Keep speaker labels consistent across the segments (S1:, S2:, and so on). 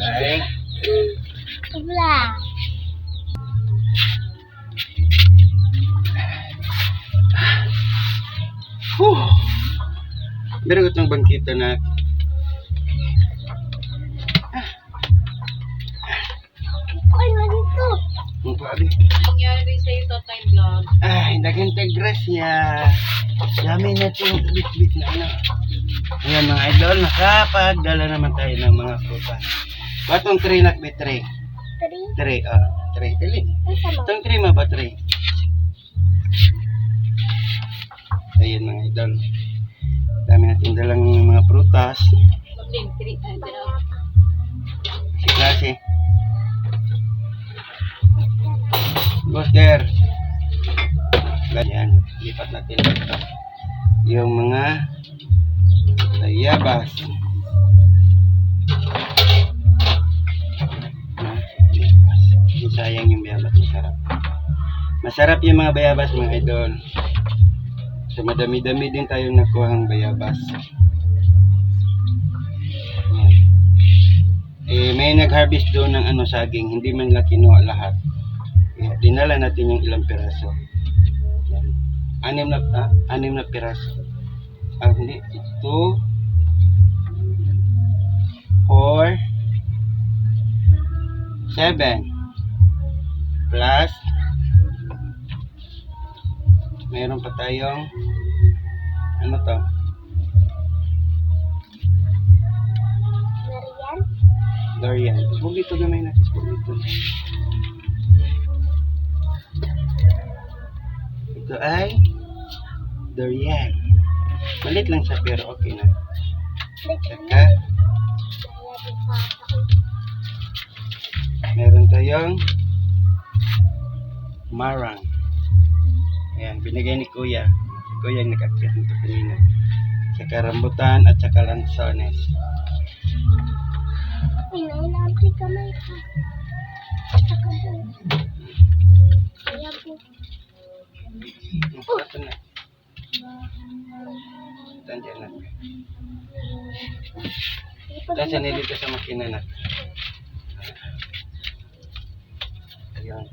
S1: Okay.
S2: Wala.
S1: Meron ko itong bangkita na pali.
S3: nangyari sa ito time vlog.
S1: Ay, daghang grasya. Dami na itong bit-bit na ano. Ayan mga idol, nakapagdala naman tayo ng mga prutas. Batong tray na may tray.
S2: Three.
S1: Tray, ah, tray. Dali.
S2: Ang sama.
S1: Itong tray mo ba tray? Ayan mga idol. Dami natin dalang mga prutas.
S3: Pag-link, three,
S1: Buster. Ganyan. Lipat natin dito. Yung mga bayabas. Bayabas. Yung sayang yung bayabas. Masarap. Masarap yung mga bayabas mga idol. So madami-dami din tayong nakuhang bayabas. Yan. Eh, may nag-harvest doon ng ano saging, hindi man lang kinuha lahat. Dinala natin yung ilang piraso. Yan. Anim na, ah, anim na piraso. Ah, hindi. Ito. Four. Seven. Plus. Meron pa tayong ano to?
S2: Marian.
S1: Dorian. Bugito na may natis. Bugito. Ito ay Dorian. Malit lang siya pero okay na. Saka meron tayong marang. Ayan, binigay ni Kuya. Si Kuya ang nag-accept nito kanina. Saka rambutan at saka lansones.
S2: Ay, nainantay kamay ko. Saka.
S1: Ito na. Tandiyan na. Kasi nilito sa makina na. Ayun.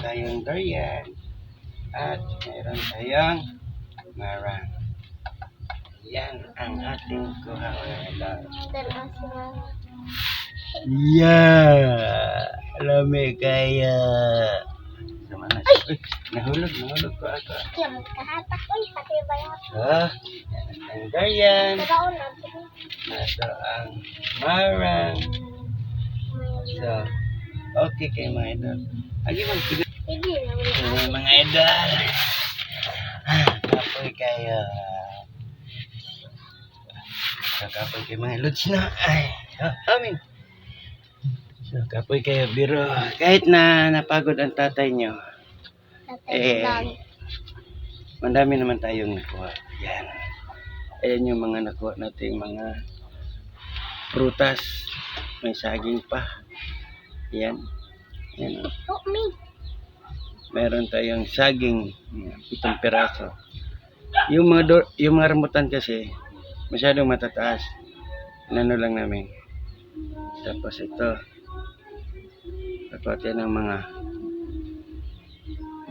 S1: Tayong durian. At meron tayong marang. Yan ang ating kuha.
S2: Talas na.
S1: Yeah! Lami kaya. Sama na siya. Nahulog, nahulog ko ako.
S2: Kaya magkahatak ko. Pati ba yan?
S1: Yan ang durian.
S2: Nagaon na.
S1: Nasa ang marang. So, okay kay mga idol. Agi man sige.
S2: Nawala.
S1: Mga idol. Kapoy kayo. So, kapoy kayo mga lods na. Ay, ah, amin. So, kapoy kayo biro. Kahit na napagod ang tatay nyo,
S2: Tatay
S1: Eh. Mandami naman tayong nakuha. Yan. Ayan yung mga nakuha nating mga prutas. May saging pa. Yan. Yan. oh.
S2: Me.
S1: Meron tayong saging. Pitong piraso. Yung mga, do- yung mga rambutan kasi, masyadong matataas. Inano lang namin. Tapos ito. Tapos yan ang mga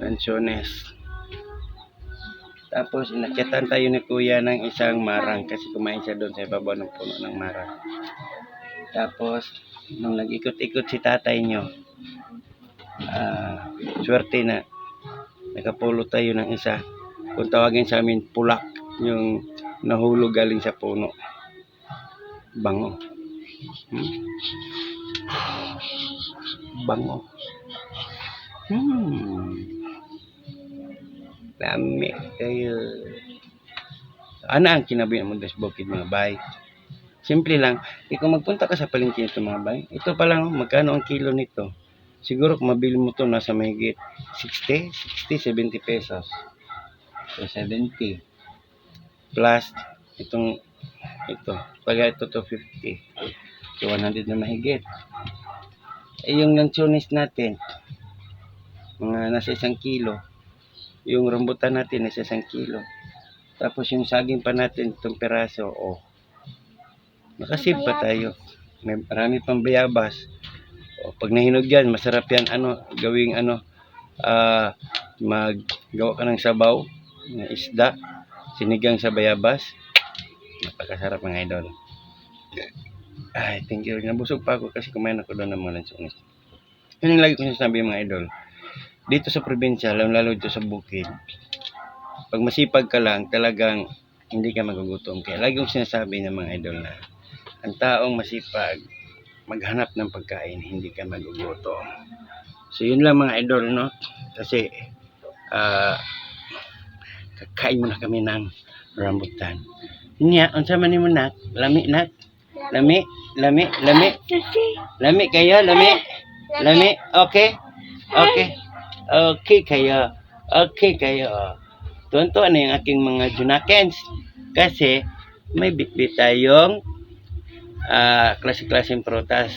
S1: lanchones. Tapos inakyatan tayo ni kuya ng isang marang kasi kumain siya doon sa ibabaw ng puno ng marang. Tapos nung nag-ikot-ikot si tatay nyo, ah, swerte na nakapulo tayo ng isa. Kung tawagin sa amin pulak, yung nahulog galing sa puno. Bango. Hmm. Bango. Hmm. Lami kayo. Ano ang kinabuhi mo des bukid mga bay? Simple lang. Eh, kung magpunta ka sa palengke nito mga bay, ito pa lang, magkano ang kilo nito? Siguro kung mabili mo to nasa mahigit 60, 60, 70 pesos. So, 70. Plus, itong, ito. Pag ito to 50. So, 100 na mahigit. Eh, yung lanchones natin, mga nasa isang kilo. Yung rambutan natin nasa isang kilo. Tapos yung saging pa natin, itong peraso, oh. Nakasave pa tayo. May marami pang bayabas. O, pag nahinog yan, masarap yan, ano, gawing ano, ah, maggawa ka ng sabaw, na isda, sinigang sa bayabas. Napakasarap mga idol. Ay, thank you. Nabusog pa ako kasi kumain ako doon ng mga lansones. Yun yung lagi ko sinasabi mga idol. Dito sa probinsya, lalo dito sa bukid, pag masipag ka lang, talagang hindi ka magugutom. Kaya lagi kong sinasabi ng mga idol na ang taong masipag, maghanap ng pagkain, hindi ka magugutom. So yun lang mga idol, no? Kasi, ah, kakain muna kami ng rambutan. Nya, unsa man nimo nak? Lami nak? Lami, lami, lami. Lami kayo, lami. Lami, okay? Okay. Okay kayo. Okay kayo. Tunto na yung aking mga junakens. Kasi may bitbit tayong ah klase-klaseng prutas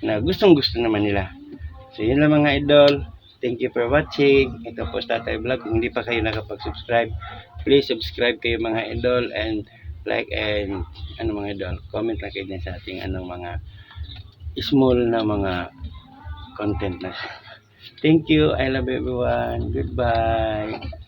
S1: na gustong gusto naman nila. So yun lang mga idol. Thank you for watching. Ito po Tatay Vlog. Kung hindi pa kayo nakapag-subscribe, please subscribe kayo mga idol and like and ano mga idol. Comment lang kayo din sa ating anong mga small na mga content na. Thank you. I love everyone. Goodbye.